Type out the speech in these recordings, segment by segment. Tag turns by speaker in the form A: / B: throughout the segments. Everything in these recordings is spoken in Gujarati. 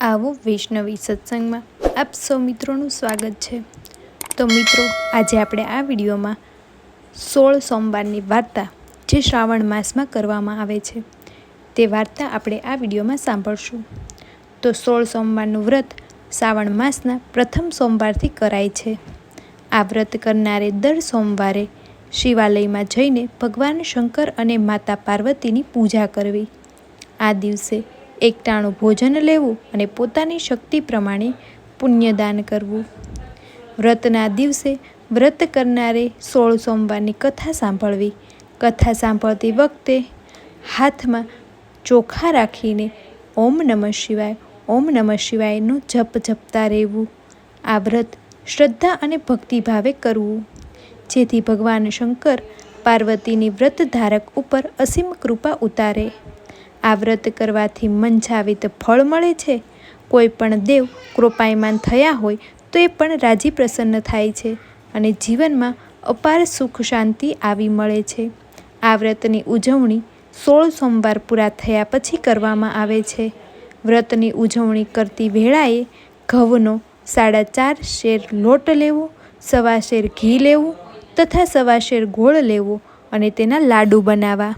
A: આવો વૈષ્ણવી સત્સંગમાં આપ સૌ મિત્રોનું સ્વાગત છે. તો મિત્રો, આજે આપણે આ વિડીયોમાં સોળ સોમવારની વાર્તા જે શ્રાવણ માસમાં કરવામાં આવે છે, તે વાર્તા આપણે આ વિડીયોમાં સાંભળશું. તો સોળ સોમવારનું વ્રત શ્રાવણ માસના પ્રથમ સોમવારથી કરાય છે. આ વ્રત કરનારે દર સોમવારે શિવાલયમાં જઈને ભગવાન શંકર અને માતા પાર્વતીની પૂજા કરવી. આ દિવસે એકટાણું ભોજન લેવું અને પોતાની શક્તિ પ્રમાણે પુણ્યદાન કરવું. વ્રતના દિવસે વ્રત કરનારે સોળ સોમવારની કથા સાંભળવી. કથા સાંભળતી વખતે હાથમાં ચોખા રાખીને ઓમ નમઃ શિવાય, ઓમ નમઃ શિવાયનું જપ જપતા રહેવું. આ વ્રત શ્રદ્ધા અને ભક્તિભાવે કરવું. જેથી ભગવાન શંકર પાર્વતીની વ્રત ધારક ઉપર અસીમ કૃપા ઉતારે. આ વ્રત કરવાથી મંજાવિત ફળ મળે છે? કોઈ પણ દેવ કૃપાયમાન થયા હોય તો એ પણ રાજી પ્રસન્ન થાય છે અને જીવનમાં અપાર સુખ શાંતિ આવી મળે છે. આ વ્રતની ઉજવણી સોળ સોમવાર પૂરા થયા પછી કરવામાં આવે છે. વ્રતની ઉજવણી કરતી વેળાએ ઘઉંનો સાડા ચાર શેર લોટ લેવો, સવા શેર ઘી લેવું તથા સવા શેર ગોળ લેવો અને તેના લાડુ બનાવવા.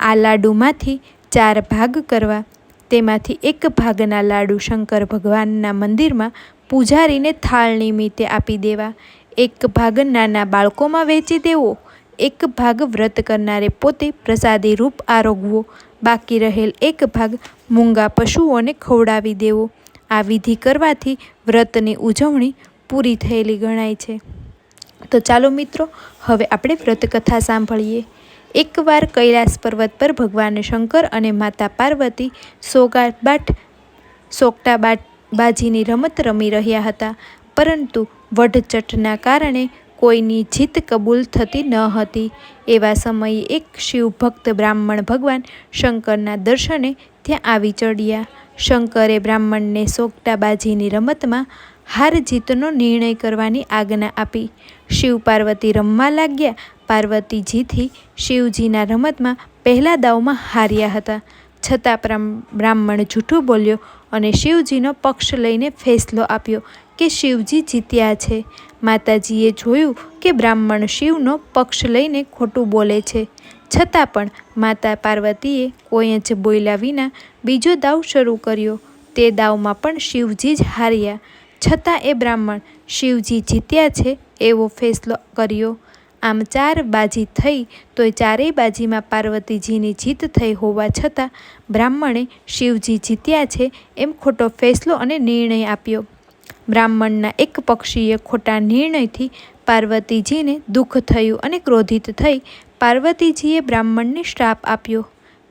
A: આ લાડુમાંથી ચાર ભાગ કરવા. તેમાંથી એક ભાગના લાડુ શંકર ભગવાનના મંદિરમાં પૂજારીને થાળ નિમિત્તે આપી દેવા. એક ભાગ નાના બાળકોમાં વેચી દેવો. એક ભાગ વ્રત કરનારે પોતે પ્રસાદી રૂપ આરોગવો. બાકી રહેલ એક ભાગ મૂંગા પશુઓને ખવડાવી દેવો. આ વિધિ કરવાથી વ્રતની ઉજવણી પૂરી થયેલી ગણાય છે. તો ચાલો મિત્રો, હવે આપણે વ્રતકથા સાંભળીએ. એકવાર કૈલાસ પર્વત પર ભગવાન શંકર અને માતા પાર્વતી સોગાબાટ સોગટાબાટ બાજીની રમત રમી રહ્યા હતા. પરંતુ વઢચટના કારણે કોઈની જીત કબૂલ થતી ન હતી. એવા સમયે એક શિવભક્ત બ્રાહ્મણ ભગવાન શંકરના દર્શને ત્યાં આવી ચડ્યા. શંકરે બ્રાહ્મણને સોગટાબાજીની રમતમાં હાર જીતનો નિર્ણય કરવાની આજ્ઞા આપી. શિવ પાર્વતી રમવા લાગ્યા પાર્વતીજીથી શિવજીના રમતમાં પહેલા દાવમાં હાર્યા હતા. છતાં બ્રાહ્મણ જૂઠું બોલ્યો અને શિવજીનો પક્ષ લઈને ફેસલો આપ્યો કે શિવજી જીત્યા છે. માતાજીએ જોયું કે બ્રાહ્મણ શિવનો પક્ષ લઈને ખોટું બોલે છે. છતાં પણ માતા પાર્વતીએ કોઈ જ બોલ્યા વિના બીજો દાવ શરૂ કર્યો. તે દાવમાં પણ શિવજી જ હાર્યા. છતાં એ બ્રાહ્મણ શિવજી જીત્યા છે એવો ફેસલો કર્યો. આમ ચાર બાજી થઈ, તોય ચારેય બાજીમાં પાર્વતીજીની જીત થઈ હોવા છતાં બ્રાહ્મણે શિવજી જીત્યા છે એમ ખોટો ફેસલો અને નિર્ણય આપ્યો. બ્રાહ્મણના એક પક્ષીએ ખોટા નિર્ણયથી પાર્વતીજીને દુઃખ થયું અને ક્રોધિત થઈ પાર્વતીજીએ બ્રાહ્મણને શ્રાપ આપ્યો.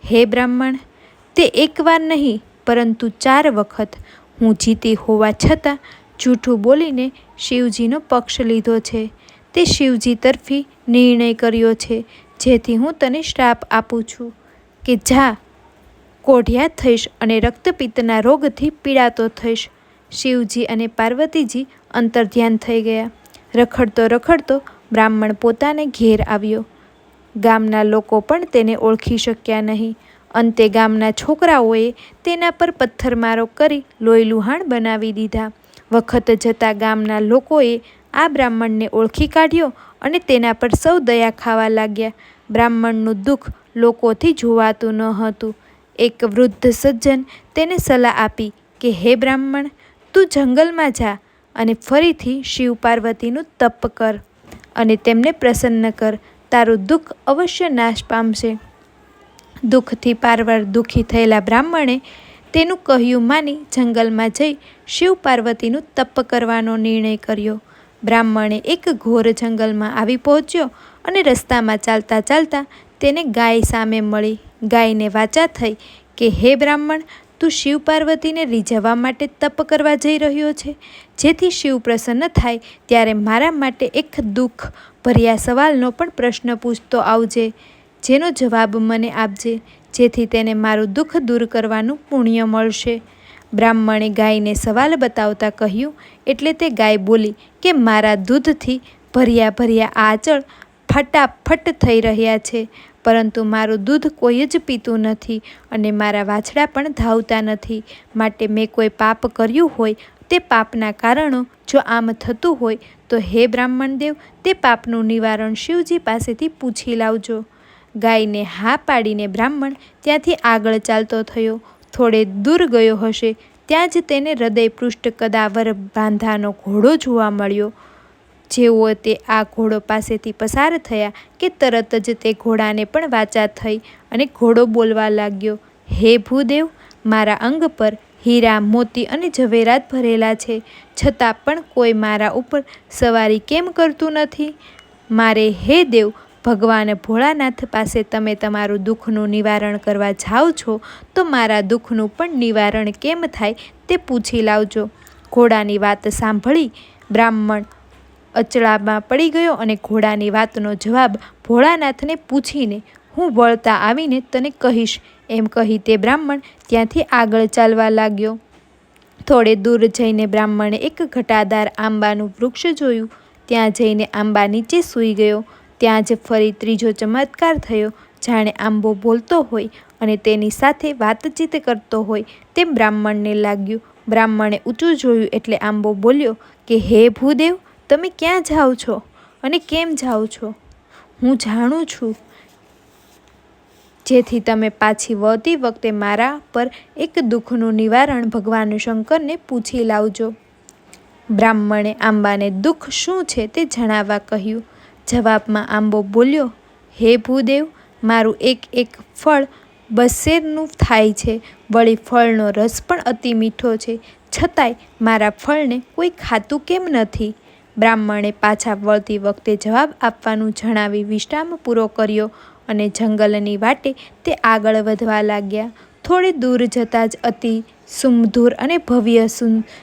A: હે બ્રાહ્મણ, તે એકવાર નહીં, પરંતુ ચાર વખત. હું જીતી હોવા છતાં જૂઠું બોલીને શિવજીનો પક્ષ લીધો છે. તે શિવજી તરફી નિર્ણય કર્યો છે, જેથી હું તને શ્રાપ આપું છું કે જા, કોઢિયા થઈશ અને રક્તપિત્તના રોગથી પીડાતો થઈશ. શિવજી અને પાર્વતીજી અંતર્ધ્યાન થઈ ગયા. રખડતો રખડતો બ્રાહ્મણ પોતાને ઘેર આવ્યો. ગામના લોકો પણ તેને ઓળખી શક્યા નહીં. અંતે ગામના છોકરાઓએ તેના પર પથ્થરમારો કરી લોહી લુહાણ બનાવી દીધા. વખત જતાં ગામના લોકોએ આ બ્રાહ્મણને ઓળખી કાઢ્યો અને તેના પર સૌ દયા ખાવા લાગ્યા. બ્રાહ્મણનું દુઃખ લોકોથી જોવાતું ન હતું. એક વૃદ્ધ સજ્જન તેને સલાહ આપી કે, હે બ્રાહ્મણ, તું જંગલમાં જા અને ફરીથી શિવ પાર્વતીનું તપ કર અને તેમને પ્રસન્ન કર. તારું દુઃખ અવશ્ય નાશ પામશે. દુઃખથી પારવાર દુઃખી થયેલા બ્રાહ્મણે તેનું કહ્યું માની જંગલમાં જઈ શિવ પાર્વતીનું તપ કરવાનો નિર્ણય કર્યો. બ્રાહ્મણે એક ઘોર જંગલમાં આવી પહોંચ્યો અને રસ્તામાં ચાલતા ચાલતા તેને ગાય સામે મળી. ગાયને વાચા થઈ કે, હે બ્રાહ્મણ, તું શિવ પાર્વતીને રીઝવવા માટે તપ કરવા જઈ રહ્યો છે. જેથી શિવ પ્રસન્ન થાય, ત્યારે મારા માટે એક દુઃખ ભર્યા સવાલનો પણ પ્રશ્ન પૂછતો આવજે, જેનો જવાબ મને આપજે, જેથી તેને મારું દુઃખ દૂર કરવાનું પુણ્ય મળશે. બ્રાહ્મણે ગાયને સવાલ બતાવતા કહ્યું એટલે તે ગાય બોલી કે મારા દૂધથી ભર્યા ભર્યા આચળ ફટાફટ થઈ રહ્યા છે, પરંતુ મારું દૂધ કોઈ જ પીતું નથી અને મારા વાછડા પણ ધાવતા નથી. માટે મેં કોઈ પાપ કર્યું હોય તે પાપના કારણો જો આમ થતું હોય તો હે બ્રાહ્મણદેવ તે પાપનું નિવારણ શિવજી પાસેથી પૂછી લાવજો. ગાયને હા પાડીને બ્રાહ્મણ ત્યાંથી આગળ ચાલતો થયો. થોડે દૂર ગયો હશે ત્યાં જ તેને હૃદય પૃષ્ઠ કદાવર બાંધાનો ઘોડો જોવા મળ્યો. જેવો તે આ ઘોડો પાસેથી પસાર થયા કે તરત જ તે ઘોડાને પણ વાચા થઈ અને ઘોડો બોલવા લાગ્યો, હે ભૂદેવ, મારા અંગ પર હીરા, મોતી અને ઝવેરાત ભરેલા છે. છતાં પણ કોઈ મારા ઉપર સવારી કેમ કરતું નથી? મારે, હે દેવ ભગવાન ભોળાનાથ પાસે તમે તમારું દુઃખનું નિવારણ કરવા જાઓ છો, તો મારા દુઃખનું પણ નિવારણ કેમ થાય તે પૂછી લાવજો. ઘોડાની વાત સાંભળી બ્રાહ્મણ અચળામાં પડી ગયો અને ઘોડાની વાતનો જવાબ ભોળાનાથને પૂછીને, હું વળતા આવીને તને કહીશ. એમ કહી તે બ્રાહ્મણ ત્યાંથી આગળ ચાલવા લાગ્યો. થોડે દૂર જઈને બ્રાહ્મણે એક ઘટાદાર આંબાનું વૃક્ષ જોયું. ત્યાં જઈને આંબા નીચે સૂઈ ગયો. ત્યાં જ ફરી ત્રીજો ચમત્કાર થયો, જાણે આંબો બોલતો હોય અને તેની સાથે વાતચીત કરતો હોય તેમ બ્રાહ્મણને લાગ્યું. બ્રાહ્મણે ઊંચું જોયું એટલે આંબો બોલ્યો કે, હે ભૂદેવ, તમે ક્યાં જાઓ છો અને કેમ જાઓ છો? હું જાણું છું. જેથી તમે પાછી વળતી વખતે મારા પર એક દુઃખનું નિવારણ ભગવાન શંકરને પૂછી લાવજો. બ્રાહ્મણે આંબાને, દુઃખ શું છે તે જણાવવા કહ્યું. જવાબમાં આંબો બોલ્યો, હે ભૂદેવ, મારું એક એક ફળ બસેરનું થાય છે. વળી ફળનો રસ પણ અતિ મીઠો છે. છતાંય મારા ફળને કોઈ ખાતું કેમ નથી? બ્રાહ્મણે પાછા વળતી વખતે જવાબ આપવાનું જણાવી વિશ્રામ પૂરો કર્યો અને જંગલની વાટે તે આગળ વધવા લાગ્યા. થોડે દૂર જતાં જ અતિ સુમધૂર અને ભવ્ય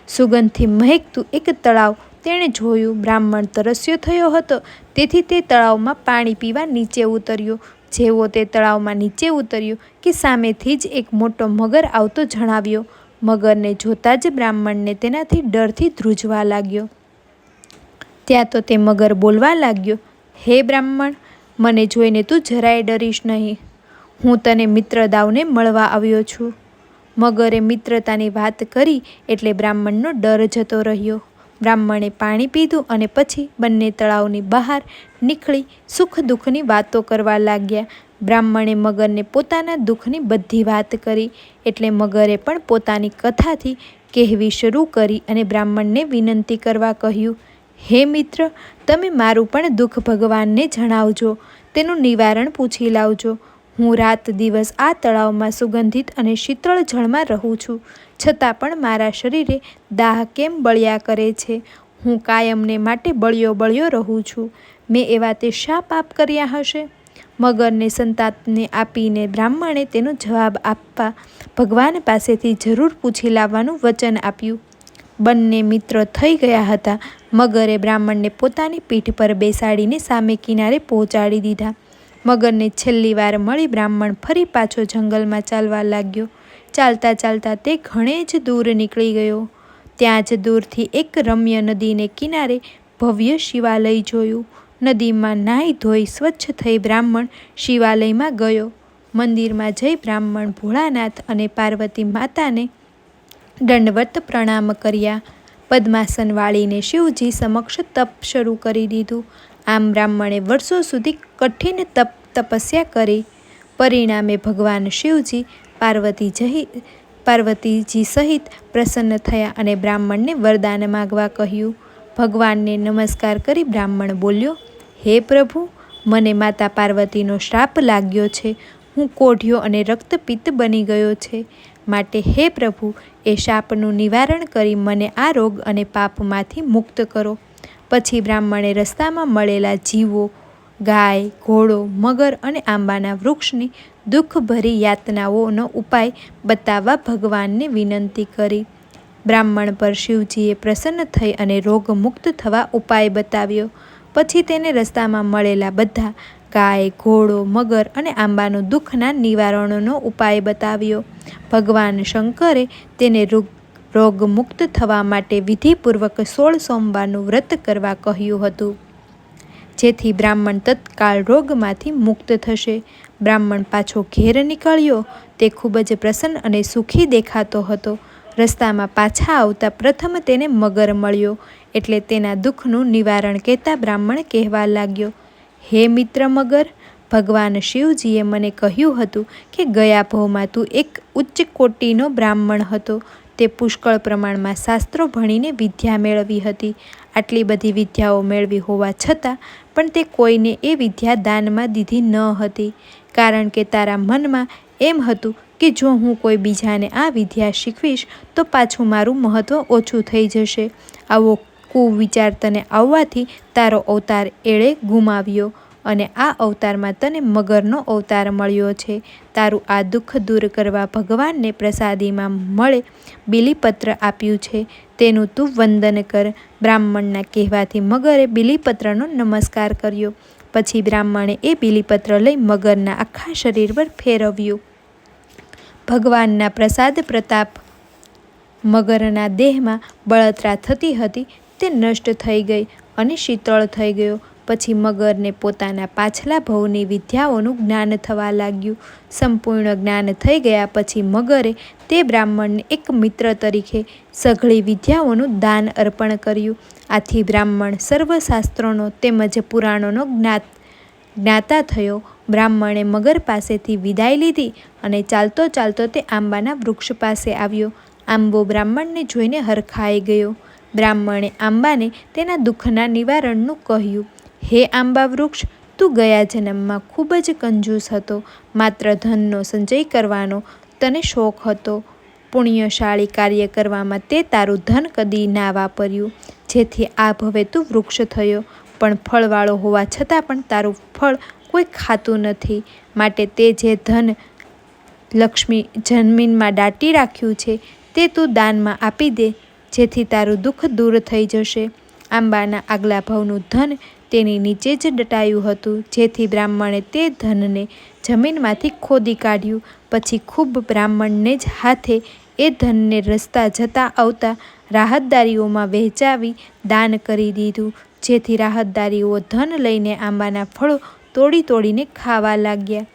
A: સુગંધથી મહેકતું એક તળાવ તેણે જોયું બ્રાહ્મણ તરસ્યો થયો હતો. તેથી તે તળાવમાં પાણી પીવા નીચે ઉતર્યો. જેવો તે તળાવમાં નીચે ઉતર્યો કે સામેથી જ એક મોટો મગર આવતો જણાવ્યો. મગરને જોતાં જ બ્રાહ્મણને તેનાથી ડરથી ધ્રુજવા લાગ્યો. ત્યાં તો તે મગર બોલવા લાગ્યો, હે બ્રાહ્મણ, મને જોઈને તું જરાય ડરીશ નહીં. હું તને મિત્રદાવને મળવા આવ્યો છું. મગરે મિત્રતાની વાત કરી એટલે બ્રાહ્મણનો ડર જતો રહ્યો. બ્રાહ્મણે પાણી પીધું અને પછી બંને તળાવની બહાર નીકળી સુખ દુઃખની વાતો કરવા લાગ્યા. બ્રાહ્મણે મગરને પોતાના દુઃખની બધી વાત કરી એટલે મગરે પણ પોતાની કથાથી કહેવી શરૂ કરી અને બ્રાહ્મણને વિનંતી કરવા કહ્યું, હે મિત્ર, તમે મારું પણ દુઃખ ભગવાનને જણાવજો. તેનું નિવારણ પૂછી લાવજો. હું રાત દિવસ આ તળાવમાં સુગંધિત અને શીતળ જળમાં રહું છું, છતાં પણ મારા શરીરે દાહ કેમ બળ્યા કરે છે? હું કાયમને માટે બળ્યો બળ્યો રહું છું. મેં એવા તે શા પાપ કર્યા હશે? મગરને સંતાપને આપીને બ્રાહ્મણે તેનો જવાબ આપવા ભગવાન પાસેથી જરૂર પૂછી લાવવાનું વચન આપ્યું. બંને મિત્રો થઈ ગયા હતા. મગરે બ્રાહ્મણને પોતાની પીઠ પર બેસાડીને સામે કિનારે પહોંચાડી દીધા. મગરને છેલ્લી વાર મળી બ્રાહ્મણ ફરી પાછો જંગલમાં ચાલવા લાગ્યો. ચાલતા ચાલતા તે ઘણે જ દૂર નીકળી ગયો. ત્યાં જ દૂરથી એક રમ્ય નદીને કિનારે ભવ્ય શિવાલય જોયું. નદીમાં નાહી ધોઈ સ્વચ્છ થઈ બ્રાહ્મણ શિવાલયમાં ગયો. મંદિરમાં જઈ બ્રાહ્મણ ભોળાનાથ અને પાર્વતી માતાને દંડવત પ્રણામ કર્યા. પદ્માસન વાળીને શિવજી સમક્ષ તપ શરૂ કરી દીધું. આમ બ્રાહ્મણે વર્ષો સુધી કઠિન તપ તપસ્યા કરી. પરિણામે ભગવાન શિવજી પાર્વતી જહી, પાર્વતીજી સહિત પ્રસન્ન થયા અને બ્રાહ્મણને વરદાન માગવા કહ્યું. ભગવાનને નમસ્કાર કરી બ્રાહ્મણ બોલ્યો, હે પ્રભુ, મને માતા પાર્વતીનો શ્રાપ લાગ્યો છે. હું કોઢિયો અને રક્તપિત્ત બની ગયો છે. માટે હે પ્રભુ, એ શાપનું નિવારણ કરી મને આ રોગ અને પાપમાંથી મુક્ત કરો. પછી બ્રાહ્મણે રસ્તામાં મળેલા જીવો, ગાય, ઘોડો, મગર અને આંબાના વૃક્ષની દુઃખભરી યાતનાઓનો ઉપાય બતાવવા ભગવાનને વિનંતી કરી. બ્રાહ્મણ પર શિવજીએ પ્રસન્ન થઈ અને રોગમુક્ત થવા ઉપાય બતાવ્યો. પછી તેને રસ્તામાં મળેલા બધા ગાય, ઘોડો, મગર અને આંબાનું દુઃખના નિવારણોનો ઉપાય બતાવ્યો. ભગવાન શંકરે તેને રોગમુક્ત થવા માટે વિધિપૂર્વક સોળ સોમવારનું વ્રત કરવા કહ્યું હતું. જેથી બ્રાહ્મણ તત્કાળ રોગમાંથી મુક્ત થશે. બ્રાહ્મણ પાછો ઘેર નીકળ્યો. તે ખૂબ જ પ્રસન્ન અને સુખી દેખાતો હતો. રસ્તામાં પાછા આવતા પ્રથમ તેને મગર મળ્યો, એટલે તેના દુઃખનું નિવારણ કહેતા બ્રાહ્મણ કહેવા લાગ્યો, હે મિત્ર મગર, ભગવાન શિવજીએ મને કહ્યું હતું કે, ગયા ભવમાં તું એક ઉચ્ચ કોટીનો બ્રાહ્મણ હતો. તે પુષ્કળ પ્રમાણમાં શાસ્ત્રો ભણીને વિદ્યા મેળવી હતી. આટલી બધી વિદ્યાઓ મેળવી હોવા છતાં પણ તે કોઈને એ વિદ્યા દાનમાં દીધી ન હતી. કારણ કે તારા મનમાં એમ હતું કે જો હું કોઈ બીજાને આ વિદ્યા શીખવીશ, તો પાછું મારું મહત્ત્વ ઓછું થઈ જશે. આવો કુવિચાર તને આવવાથી તારો અવતાર એળે ગુમાવ્યો. અને આ અવતારમાં તને મગરનો અવતાર મળ્યો છે. તારું આ દુઃખ દૂર કરવા ભગવાનને પ્રસાદીમાં મળે બિલીપત્ર આપ્યું છે. તેનું તું વંદન કર. બ્રાહ્મણના કહેવાથી મગરે બિલીપત્રનો નમસ્કાર કર્યો. પછી બ્રાહ્મણે એ બિલીપત્ર લઈ મગરના આખા શરીર પર ફેરવ્યું. ભગવાનના પ્રસાદ પ્રતાપ મગરના દેહમાં બળતરા થતી હતી તે નષ્ટ થઈ ગઈ અને શીતળ થઈ ગયો. પછી મગરને પોતાના પાછલા ભવની વિદ્યાઓનું જ્ઞાન થવા લાગ્યું. સંપૂર્ણ જ્ઞાન થઈ ગયા પછી મગરે તે બ્રાહ્મણને એક મિત્ર તરીકે સઘળી વિદ્યાઓનું દાન અર્પણ કર્યું. આથી બ્રાહ્મણ સર્વશાસ્ત્રોનો તેમજ પુરાણોનો જ્ઞાત, જ્ઞાતા થયો. બ્રાહ્મણે મગર પાસેથી વિદાય લીધી અને ચાલતો ચાલતો તે આંબાના વૃક્ષ પાસે આવ્યો. આંબો બ્રાહ્મણને જોઈને હરખાઈ ગયો. બ્રાહ્મણે આંબાને તેના દુઃખના નિવારણનું કહ્યું. હે આંબા વૃક્ષ તું ગયા જન્મમાં ખૂબ જ કંજૂસ હતો. માત્ર ધનનો સંચય કરવાનો તને શોખ હતો. પુણ્યશાળી કાર્ય કરવામાં તે તારું ધન કદી ના વાપર્યું. જેથી આ ભવે તું વૃક્ષ થયો. પણ ફળવાળો હોવા છતાં પણ તારું ફળ કોઈ ખાતું નથી. માટે તે જે ધન લક્ષ્મી જમીનમાં દાટી રાખ્યું છે, તે તું દાનમાં આપી દે, જેથી તારું દુઃખ દૂર થઈ જશે. આંબાના આગલા ભાવનું ધન તેની નીચે જ દટાયું હતું. જેથી બ્રાહ્મણે તે ધનને જમીનમાંથી ખોદી કાઢ્યું. પછી ખૂબ બ્રાહ્મણને જ હાથે એ ધનને રસ્તા જતા આવતા રાહતદારીઓમાં વહેંચાવી દાન કરી દીધું. જેથી રાહતદારીઓ ધન લઈને આંબાના ફળો તોડી તોડીને ખાવા લાગ્યા.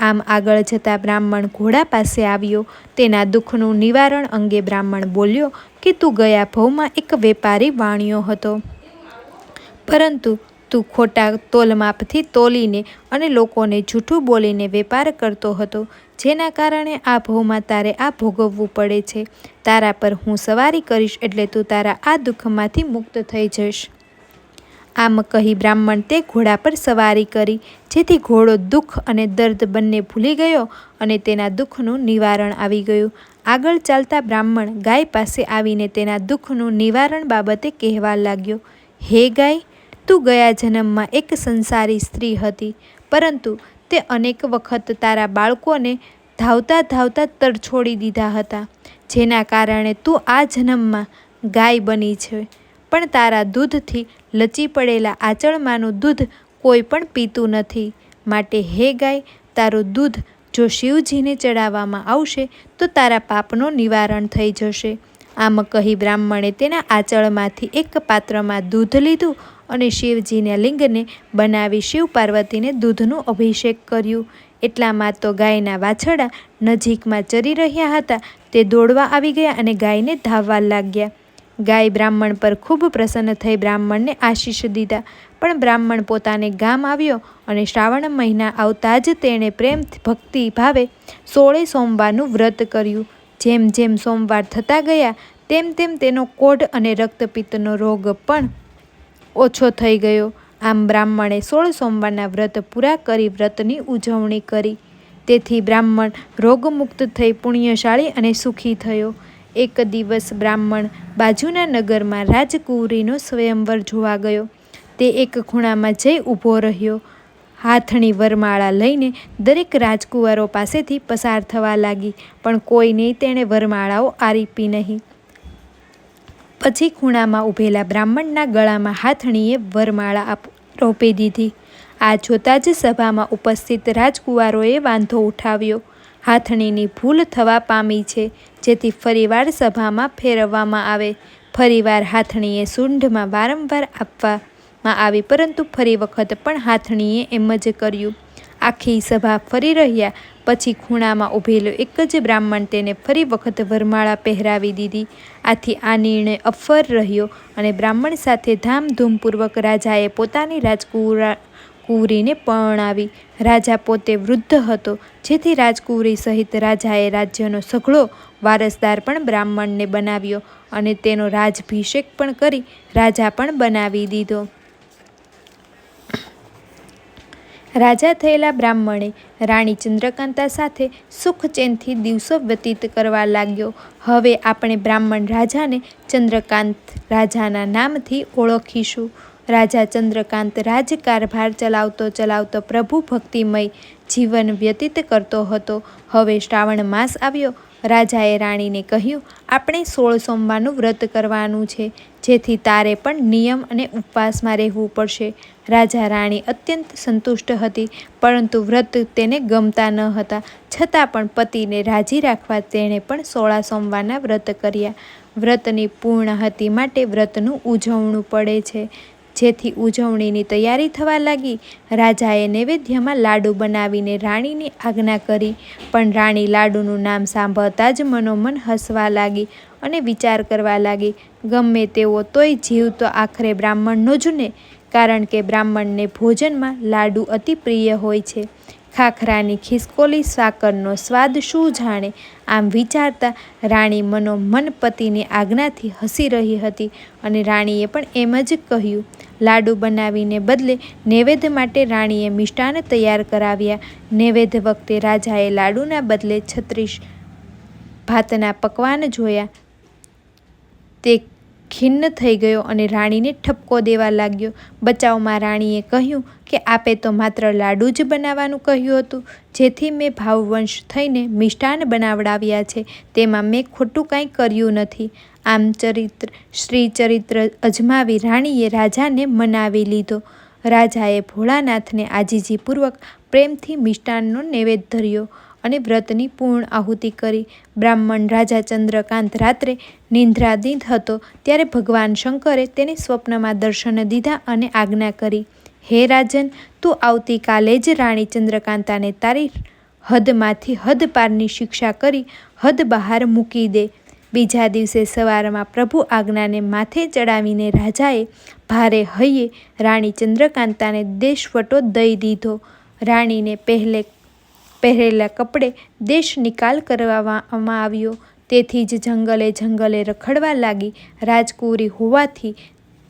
A: આમ આગળ જતા બ્રાહ્મણ ઘોડા પાસે આવ્યો. તેના દુઃખનું નિવારણ અંગે બ્રાહ્મણ બોલ્યો કે તું ગયા ભવમાં એક વેપારી વાણ્યો હતો. પરંતુ તું ખોટા તોલમાપથી તોલીને અને લોકોને જૂઠું બોલીને વેપાર કરતો હતો. જેના કારણે આ ભવમાં તારે આ ભોગવવું પડે છે. તારા પર હું સવારી કરીશ એટલે તું તારા આ દુઃખમાંથી મુક્ત થઈ જઈશ. આમ કહી બ્રાહ્મણ તે ઘોડા પર સવારી કરી, જેથી ઘોડો દુઃખ અને દર્દ બંને ભૂલી ગયો અને તેના દુઃખનું નિવારણ આવી ગયું. આગળ ચાલતા બ્રાહ્મણ ગાય પાસે આવીને તેના દુઃખનું નિવારણ બાબતે કહેવા લાગ્યો, હે ગાય, તું ગયા જન્મમાં એક સંસારી સ્ત્રી હતી, પરંતુ તે અનેક વખત તારા બાળકોને ધાવતા ધાવતા તર છોડી દીધા હતા, જેના કારણે તું આ જન્મમાં ગાય બની છે. પણ તારા દૂધથી લચી પડેલા આચળમાંનું દૂધ કોઈ પણ પીતું નથી. માટે હે ગાય, તારું દૂધ જો શિવજીને ચડાવવામાં આવશે, તો તારા પાપનું નિવારણ થઈ જશે. આમ કહી બ્રાહ્મણે તેના આચળમાંથી એક પાત્રમાં દૂધ લીધું અને શિવજીના લિંગને બનાવી શિવ પાર્વતીને દૂધનું અભિષેક કર્યું. એટલામાં તો ગાયના વાછરડા નજીકમાં ચરી રહ્યા હતા, તે દોડવા આવી ગયા અને ગાયને ધાવવા લાગ્યા. ગાય બ્રાહ્મણ પર ખૂબ પ્રસન્ન થઈ બ્રાહ્મણને આશીષ દીધા. પણ બ્રાહ્મણ પોતાને ગામ આવ્યો અને શ્રાવણ મહિના આવતા જ તેણે પ્રેમ ભક્તિ ભાવે સોળે સોમવારનું વ્રત કર્યું. જેમ જેમ સોમવાર થતા ગયા, તેમ તેમ તેનો કોઢ અને રક્તપિત્તનો રોગ પણ ઓછો થઈ ગયો. આમ બ્રાહ્મણે સોળ સોમવારના વ્રત પૂરા કરી વ્રતની ઉજવણી કરી. તેથી બ્રાહ્મણ રોગમુક્ત થઈ પુણ્યશાળી અને સુખી થયો. એક દિવસ બ્રાહ્મણ બાજુના નગરમાં રાજકુંવરીનો સ્વયંવર જોવા ગયો. તે એક ખૂણામાં જઈ ઊભો રહ્યો. હાથણી વરમાળા લઈને દરેક રાજકુંવરો પાસેથી પસાર થવા લાગી, પણ કોઈને તેણે વરમાળાઓ આરીપી નહીં. પછી ખૂણામાં ઊભેલા બ્રાહ્મણના ગળામાં હાથણીએ વરમાળા રોપી દીધી. આ જોતાં જ સભામાં ઉપસ્થિત રાજકુંવારોએ વાંધો ઉઠાવ્યો. હાથણીની ભૂલ થવા પામી છે, જેથી ફરીવાર સભામાં ફેરવવામાં આવે. ફરીવાર હાથણીએ સૂંઢમાં વારંવાર આપવામાં આવી, પરંતુ ફરી વખત પણ હાથણીએ એમ જ કર્યું. આખી સભા ફરી રહ્યા, પછી ખૂણામાં ઊભેલો એક જ બ્રાહ્મણ તેને ફરી વખત વરમાળા પહેરાવી દીધી. આથી આ નિર્ણય અફર રહ્યો અને બ્રાહ્મણ સાથે ધામધૂમપૂર્વક રાજાએ પોતાની રાજકુરા કુંવરીને પરણાવી રાજા પોતે વૃદ્ધ હતો, જેથી રાજકુંવરી સહિત રાજાએ રાજ્યનો સઘળો વારસદાર પણ બ્રાહ્મણને બનાવ્યો અને તેનો રાજભિષેક પણ કરી રાજા પણ બનાવી દીધો. રાજા થયેલા બ્રાહ્મણે રાણી ચંદ્રકાંતા સાથે સુખચેનથી દિવસો વ્યતીત કરવા લાગ્યો. હવે આપણે બ્રાહ્મણ રાજાને ચંદ્રકાંત રાજાના નામથી ઓળખીશું. રાજા ચંદ્રકાંત રાજકારભાર ચલાવતો ચલાવતો પ્રભુ ભક્તિમય જીવન વ્યતીત કરતો હતો. હવે શ્રાવણ માસ આવ્યો. રાજાએ રાણીને કહ્યું, આપણે સોળ સોમવારનું વ્રત કરવાનું છે. જેથી તારે પણ નિયમ અને ઉપવાસમાં રહેવું પડશે. રાજા રાણી અત્યંત સંતુષ્ટ હતી, પરંતુ વ્રત તેને ગમતા ન હતા. છતાં પણ પતિને રાજી રાખવા તેણે પણ સોળા સોમવારના વ્રત કર્યા. વ્રતની પૂર્ણાહતિ માટે વ્રતનું ઉજવણું પડે છે. જેથી ઉજવણીની તૈયારી થવા લાગી. રાજાએ નૈવેદ્યમાં લાડુ બનાવીને રાણીની આજ્ઞા કરી. પણ રાણી લાડુનું નામ સાંભળતા જ મનોમન હસવા લાગી અને વિચાર કરવા લાગી. ગમે તેવો તોય જીવ તો આખરે બ્રાહ્મણનો જ ને, કારણ કે બ્રાહ્મણને ભોજનમાં લાડુ અતિ પ્રિય હોય છે. ખાખરાની ખિસકોલી સાકરનો સ્વાદ શું જાણે? આમ વિચારતા રાણી મનોમન પતિની આજ્ઞાથી હસી રહી હતી અને રાણીએ પણ એમ જ કહ્યું, લાડુ બનાવીને બદલે નૈવેદ્ય માટે રાણીએ મિષ્ટાન તૈયાર કરાવ્યા. નૈવેદ્ય વખતે રાજાએ લાડુના બદલે છત્રીસ ભાતના પકવાન જોયા. તે ખિન્ન થઈ ગયો અને રાણીને ઠપકો દેવા લાગ્યો. બચાવમાં રાણીએ કહ્યું કે આપે તો માત્ર લાડુ જ બનાવવાનું કહ્યું હતું. જેથી મેં ભાવવંશ થઈને મિષ્ટાન બનાવડાવ્યા છે. તેમાં મેં ખોટું કાંઈ કર્યું નથી. આમ ચરિત્ર શ્રી ચરિત્ર અજમાવી રાણીએ રાજાને મનાવી લીધો. રાજાએ ભોળાનાથને આજીજીપૂર્વક પ્રેમથી મિષ્ટાનનો નૈવેદ્ય ધર્યો. અને વ્રતની પૂર્ણ આહુતિ કરી. બ્રાહ્મણ રાજા ચંદ્રકાંત રાત્રે નિંદ્રાધીન હતો ત્યારે ભગવાન શંકરે તેને સ્વપ્નમાં દર્શન દીધા અને આજ્ઞા કરી, હે રાજન, તું આવતીકાલે જ રાણી ચંદ્રકાંતાને તારી હદમાંથી હદ પારની શિક્ષા કરી હદ બહાર મૂકી દે. બીજા દિવસે સવારમાં પ્રભુ આજ્ઞાને માથે ચડાવીને રાજાએ ભારે હૈયે રાણી ચંદ્રકાંતાને દેશવટો દઈ દીધો. રાણીને પહેલે પહેરેલા કપડે દેશ નિકાલ કરવામાં આવ્યો. તેથી જ જંગલે જંગલે રખડવા લાગી. રાજકુંવરી હોવાથી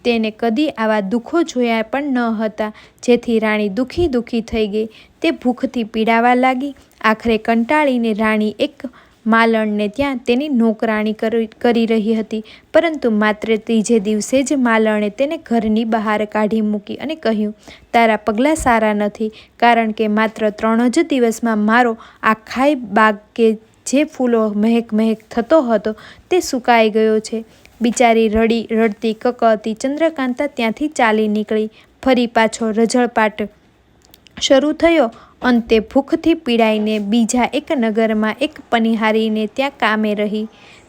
A: તેને કદી આવા દુઃખો જોયા પણ ન હતા. જેથી રાણી દુઃખી દુઃખી થઈ ગઈ. તે ભૂખથી પીડાવા લાગી. આખરે કંટાળીને રાણી એક માલણને ત્યાં તેની નોકરાણી કરી રહી હતી. પરંતુ માત્ર ત્રીજે દિવસે જ માલણે તેને ઘરની બહાર કાઢી મૂકી અને કહ્યું, તારા પગલાં સારા નથી, કારણ કે માત્ર ત્રણ જ દિવસમાં મારો આખાય બાગ કે જે ફૂલો મહેક મહેક થતો હતો તે સુકાઈ ગયો છે. બિચારી રડી, રડતી, કકળતી ચંદ્રકાંતા ત્યાંથી ચાલી નીકળી. ફરી પાછો રજળપાટ શરૂ થયો અંતે ભૂખથી પીડાઈને બીજા એક નગરમાં એક પનિહારીને ત્યાં કામે રહી.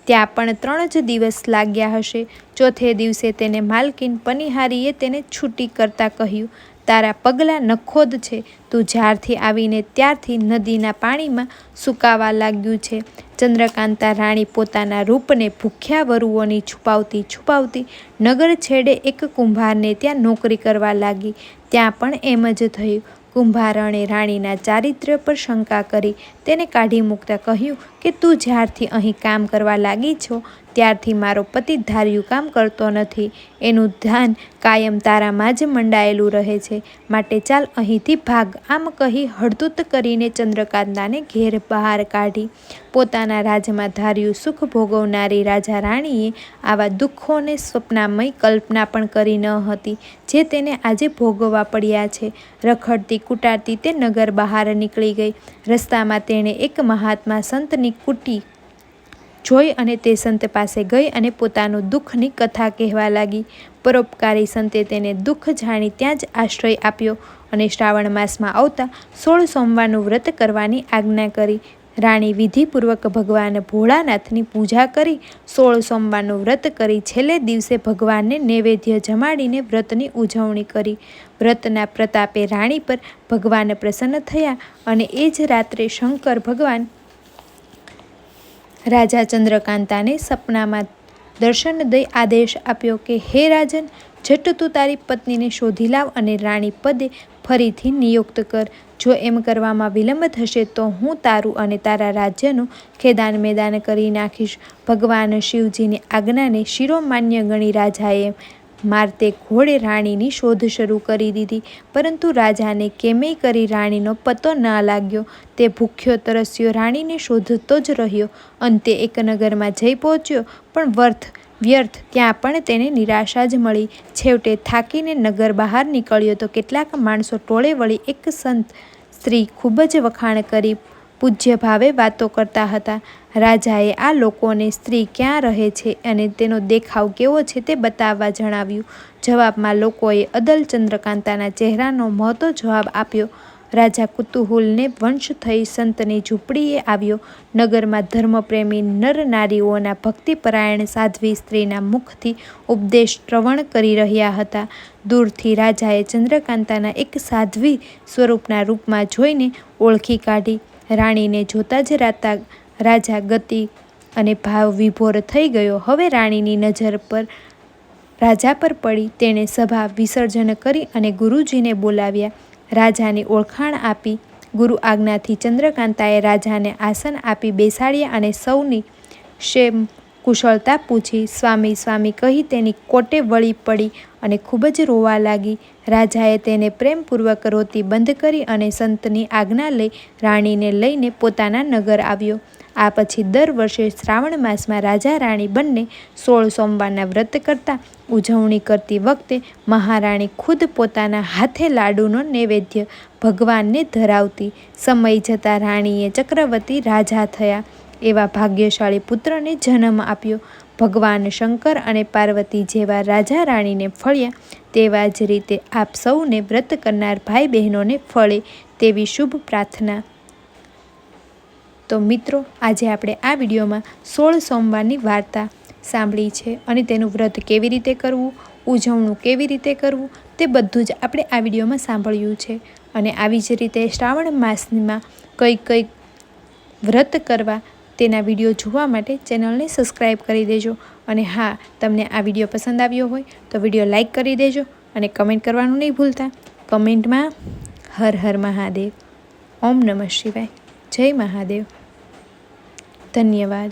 A: ત્યાં પણ ત્રણ જ દિવસ લાગ્યા હશે. ચોથે દિવસે તેને માલકીન પનિહારીએ તેને છૂટી કરતાં કહ્યું, તારા પગલાં નખોદ છે. તું જ્યારથી આવીને ત્યારથી નદીના પાણીમાં સુકાવા લાગ્યું છે. ચંદ્રકાંતા રાણી પોતાના રૂપને ભૂખ્યા વરુઓની છુપાવતી છુપાવતી નગર છેડે એક કુંભારને ત્યાં નોકરી કરવા લાગી. ત્યાં પણ એમ જ થયું. કુંભારણે રાણીના ચારિત્ર્ય પર શંકા કરી. તેને કાઢી મૂકતા કહ્યું કે, તું જ્યારથી અહીં કામ કરવા લાગી છો ત્યારથી મારો પતિ ધાર્યું કામ કરતો નથી. એનું ધ્યાન કાયમ તારામાં જ મંડાયેલું રહે છે. માટે ચાલ અહીંથી ભાગ. આમ કહી હળદૂત કરીને ચંદ્રકાંતાને ઘેર બહાર કાઢી. પોતાના રાજમાં ધાર્યું સુખ ભોગવનારી રાજા રાણીએ આવા દુઃખોને સ્વપ્નામય કલ્પના પણ કરી ન હતી, જે તેને આજે ભોગવવા પડ્યા છે. રખડતી, કુટાડતી તે નગર બહાર નીકળી ગઈ. રસ્તામાં તેણે એક મહાત્મા સંતની કુટી જોઈ અને તે સંત પાસે ગઈ અને પોતાનું દુઃખની કથા કહેવા લાગી. પરોપકારી સંતે તેને દુઃખ જાણી ત્યાં જ આશ્રય આપ્યો અને શ્રાવણ માસમાં આવતા સોળ સોમવારનું વ્રત કરવાની આજ્ઞા કરી. રાણી વિધિપૂર્વક ભગવાન ભોળાનાથની પૂજા કરી સોળ સોમવારનું વ્રત કરી છેલ્લે દિવસે ભગવાનને નૈવેદ્ય જમાડીને વ્રતની ઉજવણી કરી. વ્રતના પ્રતાપે રાણી પર ભગવાન પ્રસન્ન થયા અને એ જ રાત્રે શંકર ભગવાન રાજા ચંદ્રકાંતાને સપનામાં દર્શન દઈ આદેશ આપ્યો કે, હે રાજન, જટ તું તારી પત્નીને શોધી લાવ અને રાણી પદે ફરીથી નિયુક્ત કર. જો એમ કરવામાં વિલંબ થશે, તો હું તારું અને તારા રાજ્યનું ખેદાન મેદાન કરી નાખીશ. ભગવાન શિવજીની આજ્ઞાને શિરોમાન્ય ગણી રાજાએ મારતે ઘોડે રાણીની શોધ શરૂ કરી દીધી. પરંતુ રાજાને કેમેય કરી રાણીનો પતો ન લાગ્યો. તે ભૂખ્યો તરસ્યો રાણીને શોધતો જ રહ્યો. અંતે એક નગરમાં જઈ પહોંચ્યો. પણ વર્થ, વ્યર્થ ત્યાં પણ તેને નિરાશા જ મળી. છેવટે થાકીને નગર બહાર નીકળ્યો તો કેટલાક માણસો ટોળે વળી એક સંત સ્ત્રી ખૂબ જ વખાણ કરી પૂજ્ય ભાવે વાતો કરતા હતા. રાજાએ આ લોકોને સ્ત્રી ક્યાં રહે છે અને તેનો દેખાવ કેવો છે તે બતાવવા જણાવ્યું. જવાબમાં લોકોએ અદલ ચંદ્રકાંતાના ચહેરાનો મહતો જવાબ આપ્યો. રાજા કુતુહુલને વંશ થઈ સંતની ઝૂંપડીએ આવ્યો. નગરમાં ધર્મપ્રેમી નર નારીઓના ભક્તિપરાયણ સાધ્વી સ્ત્રીના મુખથી ઉપદેશ શ્રવણ કરી રહ્યા હતા. દૂરથી રાજાએ ચંદ્રકાંતાના એક સાધ્વી સ્વરૂપના રૂપમાં જોઈને ઓળખી કાઢી. રાણીને જોતા જ રાતા રાજા ગતિ અને ભાવ વિભોર થઈ ગયો. હવે રાણીની નજર પર રાજા પર પડી. તેણે સભા વિસર્જન કરી અને ગુરુજીને બોલાવ્યા. રાજાની ઓળખાણ આપી. ગુરુ આજ્ઞાથી ચંદ્રકાંતાએ રાજાને આસન આપી બેસાડ્યા અને સૌની શેમ કુશળતા પૂછી, સ્વામી સ્વામી, કહી તેની કોટે વળી પડી અને ખૂબ જ રોવા લાગી. રાજાએ તેને પ્રેમપૂર્વક રોતી બંધ કરી અને સંતની આજ્ઞા લઈ રાણીને લઈને પોતાના નગર આવ્યો. આ પછી દર વર્ષે શ્રાવણ માસમાં રાજા રાણી બંને સોળ સોમવારના વ્રત કરતા ઉજવણી કરતી વખતે મહારાણી ખુદ પોતાના હાથે લાડુનો નૈવેદ્ય ભગવાનને ધરાવતી. સમય જતાં રાણીએ ચક્રવર્તી રાજા થયા. એવા ભાગ્યશાળી પુત્રને જન્મ આપ્યો. ભગવાન શંકર અને પાર્વતી જેવા રાજા રાણીને ફળ્યા. તેવા જ રીતે આપ સૌને વ્રત કરનાર ભાઈ બહેનોને ફળે તેવી શુભ પ્રાર્થના. તો મિત્રો, આજે આપણે આ વિડીયોમાં સોળ સોમવારની વાર્તા સાંભળી છે અને તેનું વ્રત કેવી રીતે કરવું, ઉજવણું કેવી રીતે કરવું, તે બધું જ આપણે આ વિડીયોમાં સાંભળ્યું છે. અને આવી જ રીતે શ્રાવણ માસમાં કઈ કઈ વ્રત કરવા તેના વીડિયો જોવા માટે ચેનલને સબસ્ક્રાઈબ કરી દેજો. અને હા, તમને આ વીડિયો પસંદ આવ્યો હોય તો વીડિયો લાઇક કરી દેજો અને કમેન્ટ કરવાનું નહીં ભૂલતા. કમેન્ટમાં હર હર મહાદેવ. ઓમ નમઃ શિવાય. જય મહાદેવ. ધન્યવાદ.